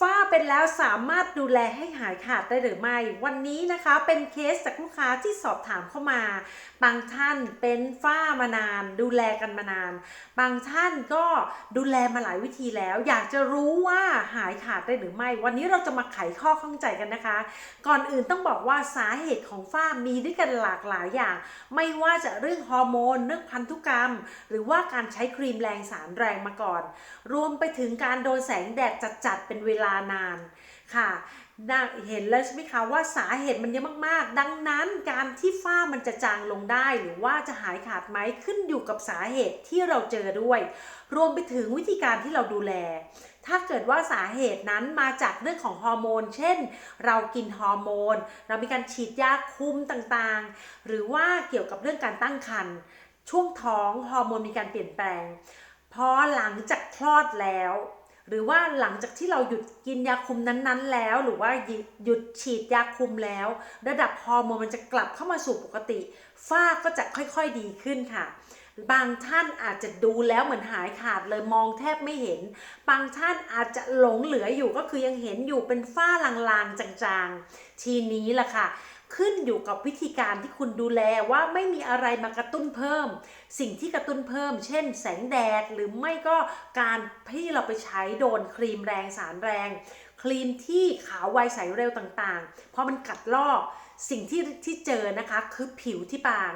ฝ้าเป็นแล้วสามารถดูแลให้หายขาดได้หรือไม่ วันนี้นะคะเป็นเคสจากลูกค้าที่สอบถามเข้ามา บางท่านเป็นฝ้ามานาน ดูแลกันมานาน บางท่านก็ดูแลมาหลายวิธีแล้ว อยากจะรู้ว่าหายขาดได้หรือไม่ วันนี้เราจะมาไขข้อข้องใจกันนะคะ ก่อนอื่นต้องบอกว่าสาเหตุของฝ้ามีด้วยกันหลากหลายอย่าง ไม่ว่าจะเรื่องฮอร์โมนเรื่องพันธุกรรม หรือว่าการใช้ครีมแรงสารแรงมาก่อน รวมไปถึงการโดนแสงแดดจัดๆเป็นเวลานานค่ะเห็นแล้วใช่ไหมคะว่าสาเหตุมันเยอะมากๆ ดังนั้นการที่ฝ้ามันจะจางลงได้ หรือว่าจะหายขาดไหมขึ้นอยู่กับสาเหตุที่เราเจอด้วย รวมไปถึงวิธีการที่เราดูแล ถ้าเกิดว่าสาเหตุนั้นมาจากเรื่องของฮอร์โมน เช่น เรากินฮอร์โมน เรามีการฉีดยาคุมต่างๆ หรือว่าเกี่ยวกับเรื่องการตั้งครรภ์ช่วงท้องฮอร์โมนมีการเปลี่ยนแปลงพอหลังจากคลอดแล้ว หรือว่าหลังจากที่เราหยุดกินยาคุมนั้นๆ แล้ว หรือว่าหยุดฉีดยาคุมแล้ว ระดับฮอร์โมนมันจะกลับเข้ามาสู่ปกติ ฝ้าก็จะค่อยๆดีขึ้นค่ะ บางท่านอาจจะดูแล้วเหมือนหายขาดเลยมองแทบไม่เห็น บางท่านอาจจะหลงเหลืออยู่ก็คือยังเห็นอยู่เป็นฝ้าลางๆจางๆ ทีนี้ล่ะค่ะ ขึ้นอยู่กับวิธีการที่คุณดูแลว่าไม่มีอะไรมากระตุ้นเพิ่ม สิ่งที่กระตุ้นเพิ่ม เช่น แสงแดดหรือไม่ก็การที่เราไปใช้โดนครีมแรงสารแรง ครีมที่ขาวไวใสเร็วต่างๆ เพราะมันกัดลอกสิ่งที่ที่เจอนะคะคือผิวที่บาง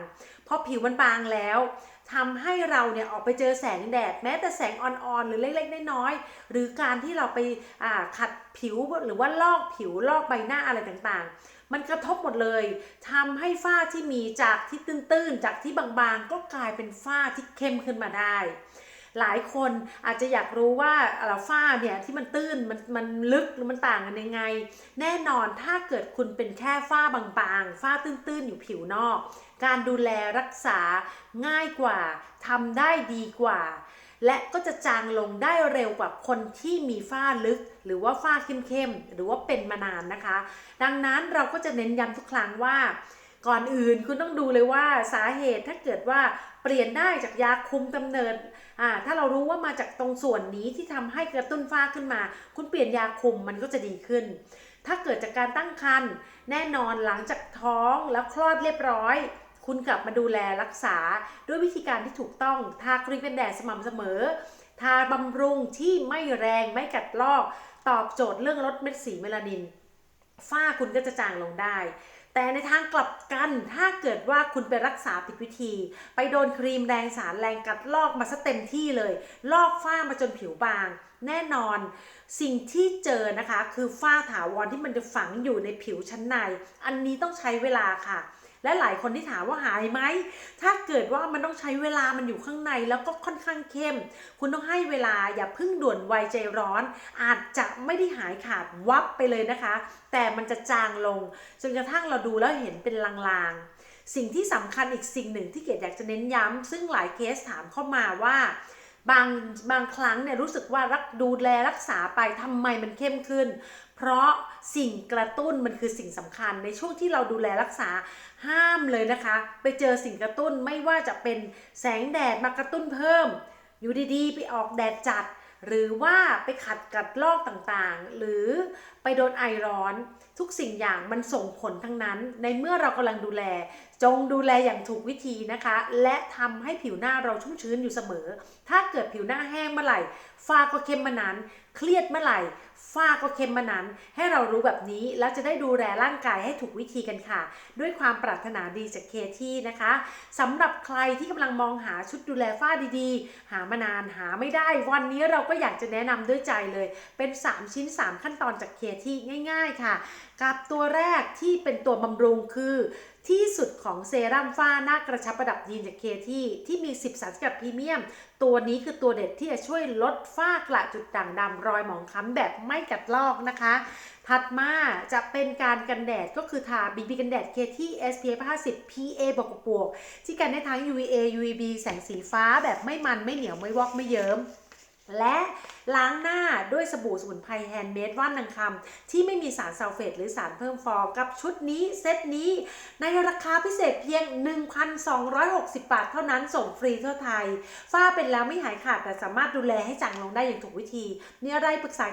พอผิวมันบางแล้ว ทำให้เราเนี่ยออกไปเจอแสงแดด แม้แต่แสงอ่อนๆหรือเล็กๆน้อยๆหรือการที่เราไปาขัดผิวหรือว่าลอกผิวลอกใบหน้าอะไรต่างๆ มันกระทบหมดเลยทำให้ฝ้าที่มีจากที่ตื้นๆ จากที่บางๆ ก็กลายเป็นฝ้าที่เข้มขึ้นมาได้ หลายคนอาจจะอยากรู้ว่าเอ่อฝ้าเนี่ยที่มันตื้นมันมันลึกหรือมันต่างกันยังไง แน่นอนถ้าเกิดคุณเป็นแค่ฝ้าบางๆฝ้าตื้นๆอยู่ผิวนอก การดูแลรักษาง่ายกว่าทำได้ดีกว่า และก็จะจางลงได้เร็วกว่าคนที่มีฝ้าลึก หรือว่าฝ้าเข้มๆหรือว่าเป็นมานานนะคะ ดังนั้นเราก็จะเน้นย้ำทุกครั้งว่า ก่อนอื่นคุณต้องดูเลยว่าสาเหตุถ้าเกิดว่าเปลี่ยนได้จากยาคุมกำเนิดอ่าถ้าเรารู้ว่ามาจากตรงส่วนนี้ที่ทำให้กระตุ้นฝ้าขึ้นมา คุณเปลี่ยนยาคุมมันก็จะดีขึ้น ถ้าเกิดจากการตั้งครรภ์แน่นอนหลังจากท้องแล้วคลอดเรียบร้อยคุณกลับมาดูแลรักษาด้วยวิธีการที่ถูกต้อง ทาครีมกันแดดสม่ำเสมอ ทาบำรุงที่ไม่แรงไม่กัดลอก ตอบโจทย์เรื่องลดเม็ดสีเมลานิน ฝ้าคุณก็จะจางลงได้ แต่ในทางกลับกันถ้าเกิดว่าคุณไปรักษาผิดวิธี ไปโดนครีมแรงสารแรงกัดลอกมาซะเต็มที่เลย ลอกฝ้ามาจนผิวบาง แน่นอนสิ่งที่เจอนะคะ คือฝ้าถาวรที่มันจะฝังอยู่ในผิวชั้นใน อันนี้ต้องใช้เวลาค่ะ และหลายคนที่ถามว่าหายไหม ถ้าเกิดว่ามันต้องใช้เวลามันอยู่ข้างในแล้วก็ค่อนข้างเข้ม คุณต้องให้เวลาอย่าเพิ่งด่วนไวใจร้อน อาจจะไม่ได้หายขาดวับไปเลยนะคะ แต่มันจะจางลงจนกระทั่งเราดูแล้วเห็นเป็นลางๆ สิ่งที่สำคัญอีกสิ่งหนึ่งที่เกดอยากจะเน้นย้ำซึ่งหลายเคสถามเข้ามาว่าบางบางครั้งเนี่ยรู้สึกว่ารักดูแลรักษาไปทำไมมันเข้มขึ้น เพราะ สิ่งกระตุ้นมันคือสิ่งสำคัญ ในช่วงที่เราดูแลรักษาห้ามเลยนะคะ ไปเจอสิ่งกระตุ้นไม่ว่าจะเป็นแสงแดดมากระตุ้นเพิ่ม อยู่ดีๆ ไปออกแดดจัด หรือว่าไปขัดกัดลอกต่างๆ หรือไปโดนไอร้อน ทุกสิ่งอย่างมันส่งผลทั้งนั้น ในเมื่อเรากำลังดูแลจงดูแลอย่างถูกวิธีนะคะ และทำให้ผิวหน้าเราชุ่มชื้นอยู่เสมอ ถ้าเกิดผิวหน้าแห้งเมื่อไหร่ฝ้าก็เข้มมานั้น เครียดเมื่อไหร่ฝ้าก็เข้มมานั้น ให้เรารู้แบบนี้แล้วจะได้ดูแลร่างกายให้ถูกวิธีกันค่ะ ด้วยความปรารถนาดีจากเคที่นะคะสำหรับใครที่กำลังมองหาชุดดูแลฝ้าดีๆ หามานานหาไม่ได้ วันนี้เราก็อยากจะแนะนำด้วยใจเลย เป็น 3 ชิ้น 3 ขั้นตอนจากเคที่ง่าย ๆ ค่ะกับตัวแรกที่เป็นตัวบำรุงคือที่สุดของเซรั่มฝ้าหน้ากระชับประดับยีนจากเคที่ที่มี 10 สารสกัดพรีเมียม ตัวนี้คือตัวเด็ดที่จะช่วยลดฝ้ากระจุดด่างดำรอยหมองคล้ำแบบไม่กัดลอกนะคะ ถัดมาจะเป็นการกันแดดก็คือทา BB กันแดดเคที่ SPF 50 PA บวกบวกที่กันได้ทั้ง UVA UVB แสงสีฟ้าแบบไม่มันไม่เหนียวไม่วอกไม่เยิ้ม และล้างหน้าด้วยสบู่สมุนไพรแฮนด์เมดว่านนางคำที่ไม่มีสารซัลเฟตหรือสารเพิ่มฟองกับชุดนี้เซตนี้ ในราคาพิเศษเพียง 1,260 บาทเท่านั้นส่งฟรีทั่วไทย ฝ้าเป็นแล้วไม่หายขาดแต่สามารถดูแลให้จางลงได้อย่างถูกวิธี มีอะไรปรึกษา